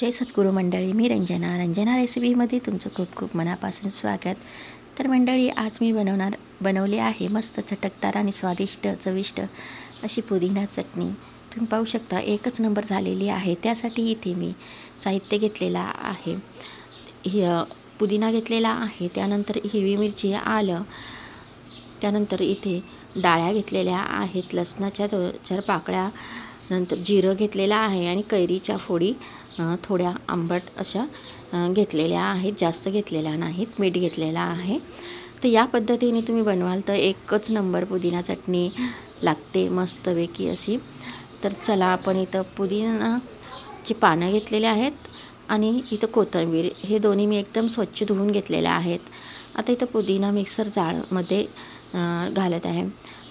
जय सद्गुरू मंडळी मी रंजना. रंजना रेसिपीमध्ये तुमचं खूप खूप मनापासून स्वागत. तर मंडळी आज मी बनवणार बनवली आहे मस्त चटकदार आणि स्वादिष्ट चविष्ट अशी पुदिना चटणी. तुम्ही पाहू शकता एकच नंबर झालेली आहे. त्यासाठी इथे मी साहित्य घेतलेला आहे. हि पुदिना घेतलेला आहे. त्यानंतर हिरवी मिरची आलं. त्यानंतर इथे डाळ्या घेतलेल्या आहेत. लसणाच्या दो चार पाकळ्या. नंतर जिरं घेतलेलं आहे आणि कैरीच्या फोडी थोड्या आंबट अशा घेतलेल्या आहेत जास्त घेतलेल्या नाहीत मीठ घेतलेला आहे. तर या पद्धतीने तुम्ही बनवाल तर एकच नंबर पुदिना चटणी लागते मस्तपैकी अशी. तर चला आपण इथं पुदिनाची पानं घेतलेली आहेत आणि इथं कोथिंबीर. हे दोन्ही मी एकदम स्वच्छ धुवून घेतलेल्या आहेत. आता इथं पुदिना मिक्सर जाळमध्ये घालत आहे.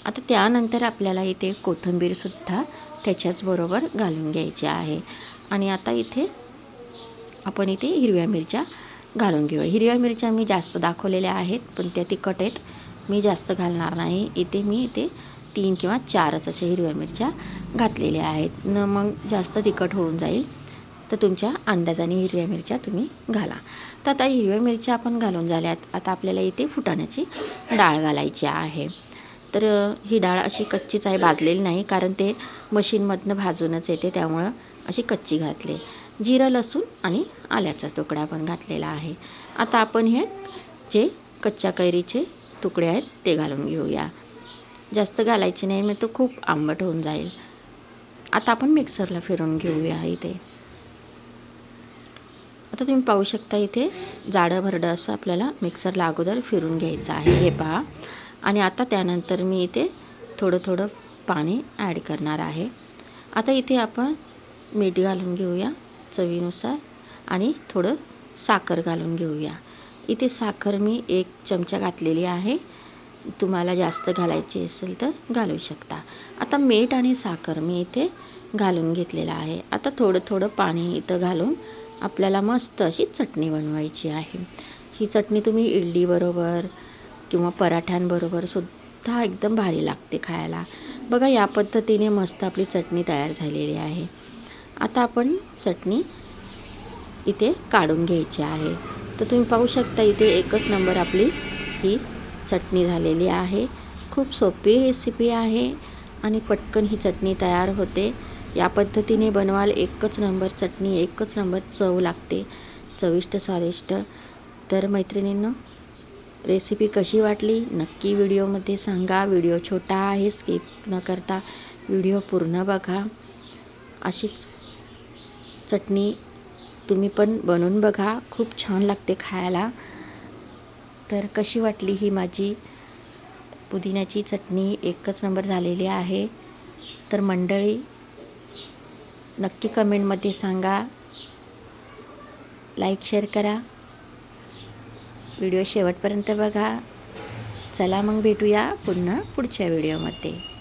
आता त्यानंतर आपल्याला इथे कोथिंबीरसुद्धा त्याच्याचबरोबर घालून घ्यायचे आहे. आणि आता इथे आपण इथे हिरव्या मिरच्या घालून घेऊया हिरव्या मिरच्या मी जास्त दाखवलेल्या आहेत पण त्या तिखट आहेत. मी जास्त घालणार नाही. इथे मी इथे तीन किंवा चारच अशा हिरव्या मिरच्या घातलेल्या आहेत. न मग जास्त तिखट होऊन जाईल. तर तुमच्या अंदाजाने हिरव्या मिरच्या तुम्ही घाला. तर आता हिरव्या मिरच्या आपण घालून झाल्यात. आता आपल्याला इथे फुटाण्याची डाळ घालायची आहे. तर ही डाळ अशी कच्चीच आहे भाजलेली नाही कारण ते मशीनमधनं भाजूनच येते त्यामुळं अशी कच्ची घातली. जिरं लसूण आणि आल्याचा तुकडा पण घातलेला आहे. आता आपण हे जे कच्च्या कैरीचे तुकडे आहेत ते घालून घेऊया. जास्त घालायचे नाही मग तो खूप आंबट होऊन जाईल. आता आपण मिक्सरला फिरून घेऊया इथे. आता तुम्ही पाहू शकता इथे जाडं भरडं असं आपल्याला मिक्सरला अगोदर फिरून घ्यायचं आहे. हे पहा. आणि आता त्यानंतर मी इथे थोडं थोडं पाणी ॲड करणार आहे. आता इथे आपण मीठ घालून घेऊया चवीनुसार आणि थोडं साखर घालून घेऊया. इथे साखर मी एक चमचा घातलेली आहे. तुम्हाला जास्त घालायची असेल तर घालू शकता. आता मीठ आणि साखर मी इथे घालून घेतलेलं आहे. आता थोडं थोडं पाणी इथं घालून आपल्याला मस्त अशी चटणी बनवायची आहे. ही चटणी तुम्ही इडलीबरोबर किंवा पराठ्यांबरोबर सुद्धा एकदम भारी लागते खायला. बघा या पद्धतीने मस्त आपली चटणी तयार झालेली आहे. आता आपण चटणी इथे काढून घ्यायची आहे. तर तुम्ही पाहू शकता इथे एकच नंबर आपली ही चटणी झालेली आहे. खूप सोपी रेसिपी आहे आणि पटकन ही चटणी तयार होते. या पद्धतीने बनवाल एकच नंबर चटणी एकच नंबर चव लागते. चविष्ट स्वादिष्ट. तर मैत्रिणींना रेसिपी कशी वाटली नक्की व्हिडिओमध्ये सांगा. व्हिडिओ छोटा आहे स्किप न करता व्हिडिओ पूर्ण बघा. अशीच चटणी तुम्ही पण बनवून बघा. खूप छान लागते खायला. तर कशी वाटली ही माझी पुदिन्याची चटणी? एकच नंबर झालेली आहे. तर मंडळी नक्की कमेंटमध्ये सांगा. लाईक शेअर करा. व्हिडिओ शेवटपर्यंत बघा. चला मग भेटूया पुन्हा पुढच्या व्हिडिओमध्ये.